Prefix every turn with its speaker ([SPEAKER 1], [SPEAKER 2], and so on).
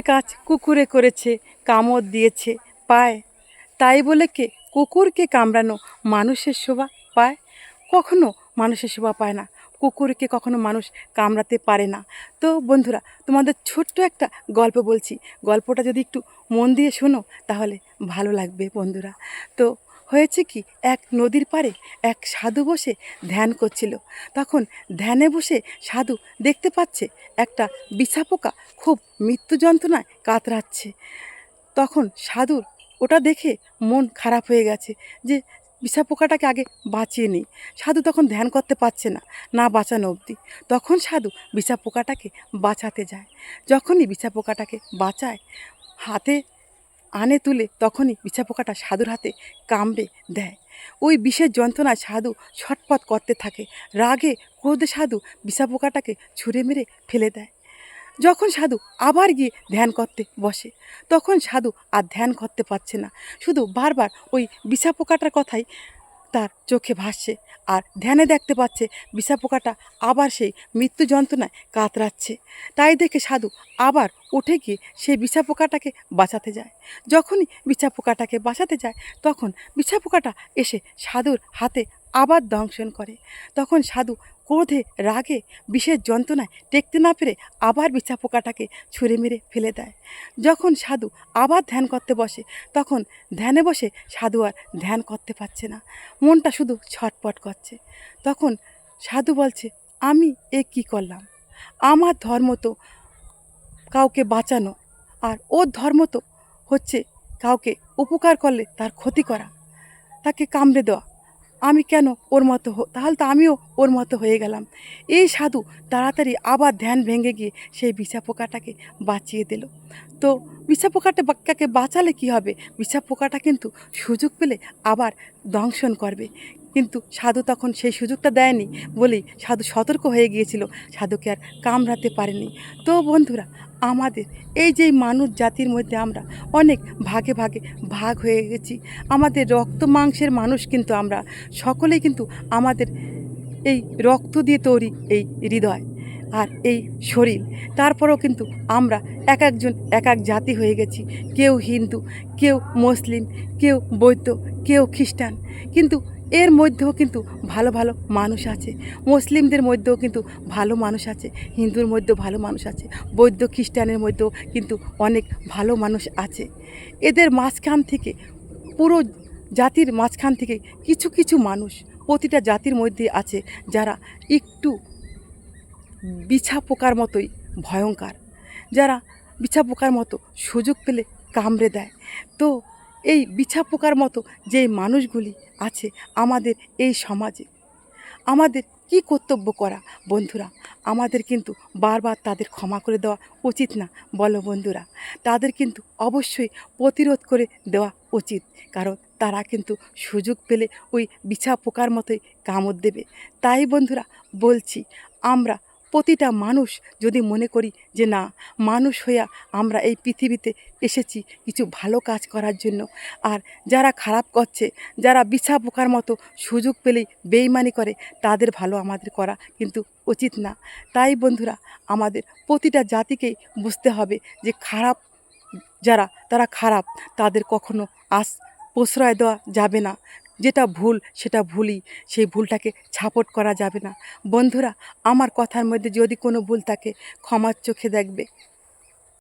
[SPEAKER 1] কুকুরের কাজ কুকুরে করেছে, কামড় দিয়েছে, পায়। তাই বলে কে? কুকুরকে কামড়ানো মানুষের শোভা পায়? কখনো মানুষের শোভা পায় না। কুকুরকে কখনো মানুষ কামড়াতে পারে না। তো বন্ধুরা, তোমাদের ছোট্ট একটা গল্প বলছি। গল্পটা যদি একটু মন দিয়ে শোনো, তাহলে ভালো লাগবে বন্ধুরা। তো হয়েছে কি? এক নদীর পাড়ে এক সাধু বসে ধ্যান করছিল। তখন ধ্যানে বসে সাধু দেখতে পাচ্ছে একটা বিছা পোকা খুব মৃত্যু যন্ত্রণায় কাতরাচ্ছে। তখন সাধুর ওটা দেখে মন খারাপ হয়ে গেছে যে বিছা পোকাটাকে আগে বাঁচিয়ে নিই। সাধু তখন ধ্যান করতে পারছে না না বাঁচানো অবধি। তখন সাধু বিছা পোকাটাকে বাঁচাতে যায়। যখনই বিছা পোকাটাকে বাঁচায়, হাতে আনে তুলে তখনই বিছা পোকাটা সাধুর হাতে কামড়ে দেয়। ওই বিষের যন্ত্রণায় সাধু ছটপট করতে থাকে। রাগে ক্রোধে সাধু বিছা পোকাটাকে ছুঁড়ে মেরে ফেলে দেয়। যখন সাধু আবার গিয়ে ধ্যান করতে বসে, তখন সাধু আর ধ্যান করতে পারছে না। শুধু বারবার ওই বিছা পোকাটার কথাই তার চোখে ভাসছে আর ধ্যানে দেখতে পাচ্ছে বিষা পোকাটা আবার সেই মৃত্যু যন্ত্রণায় কাতরাচ্ছে। তাই দেখে সাধু আবার উঠে গিয়ে সেই বিষা পোকাটাকে বাঁচাতে যায়। যখনই বিছা পোকাটাকে বাঁচাতে যায়, তখন বিছা পোকাটা এসে সাধুর হাতে আবার দংশন করে। তখন সাধু ক্রোধে, রাগে বিশেষ যন্ত্রণায় টেকতে না পেরে আবার বিছা পোকাটাকে ছুঁড়ে মেরে ফেলে দেয়। যখন সাধু আবার ধ্যান করতে বসে, তখন ধ্যানে বসে সাধু আর ধ্যান করতে পারছে না। মনটা শুধু ছটপট করছে। তখন সাধু বলছে, আমি এ কি করলাম? আমার ধর্ম তো কাউকে বাঁচানো, আর ওর ধর্ম তো হচ্ছে কাউকে উপকার করলে তার ক্ষতি করা। তাকে কামড়ে দেওয়া আমি কেন ওর মতো তাহলে তো আমিও ওর মতো হয়ে গেলাম। এই সাধু তাড়াতাড়ি আবার ধ্যান ভেঙে গিয়ে সেই বিছা পোকাটাকে বাঁচিয়ে দিল। তো বিছা বাক্যাকে বাঁচালে কী হবে? বিছা পোকাটা কিন্তু সুযোগ পেলে আবার দংশন করবে। কিন্তু সাধু তখন সেই সুযোগটা দেয়নি বলেই সাধু সতর্ক হয়ে গিয়েছিল। সাধুকে আর কামড়াতে পারেনি। তো বন্ধুরা, আমাদের এই যে মানুষ জাতির মধ্যে আমরা অনেক ভাগে ভাগে ভাগ হয়ে গেছি। আমাদের রক্ত মাংসের মানুষ কিন্তু আমরা। সকলেই কিন্তু আমাদের এই রক্ত দিয়ে তৈরি এই হৃদয় আর এই শরীর। তারপরেও কিন্তু আমরা এক একজন এক এক জাতি হয়ে গেছি। কেউ হিন্দু, কেউ মুসলিম, কেউ বৌদ্ধ, কেউ খ্রিস্টান। কিন্তু এর মধ্যেও কিন্তু ভালো ভালো মানুষ আছে। মুসলিমদের মধ্যেও কিন্তু ভালো মানুষ আছে, হিন্দুর মধ্যেও ভালো মানুষ আছে, বৌদ্ধ খ্রিস্টানের মধ্যেও কিন্তু অনেক ভালো মানুষ আছে। এদের মাঝখান থেকে পুরো জাতির মাঝখান থেকে কিছু কিছু মানুষ, প্রতিটা জাতির মধ্যে আছে যারা একটু বিছা পোকার মতোই ভয়ঙ্কর। যারা বিছা পোকার মতো সুযোগ পেলে কামড়ে দেয়। তো এই বিছা পোকার মতো যে মানুষগুলি আছে আমাদের এই সমাজে। আমাদের কি কর্তব্য করা? বন্ধুরা, আমাদের কিন্তু বারবার তাদের ক্ষমা করে দেওয়া উচিত না। বলো বন্ধুরা, তাদের কিন্তু অবশ্যই প্রতিরোধ করে দেওয়া উচিত। কারণ তারা কিন্তু সুযোগ পেলে ওই বিছা পোকার মতোই কামড় দেবে। তাই বন্ধুরা, বলছি, আমরা প্রতিটা মানুষ যদি মনে করি যে না, মানুষ হইয়া আমরা এই পৃথিবীতে এসেছি কিছু ভালো কাজ করার জন্য। আর যারা খারাপ করছে, যারা বিছা পোকার মতো সুযোগ পেলেই বেইমানি করে, তাদের ভালো আমাদের করা কিন্তু উচিত না। তাই বন্ধুরা, আমাদের প্রতিটা জাতিকেই বুঝতে হবে যে খারাপ যারা, তারা খারাপ। তাদের কখনো আস প্রশ্রয় দেওয়া যাবে না। যেটা ভুল, সেটা ভুলই। সেই ভুলটাকে ছাপট করা যাবে না। বন্ধুরা, আমার কথার মধ্যে যদি কোনো ভুল থাকে, ক্ষমার চোখে দেখবে।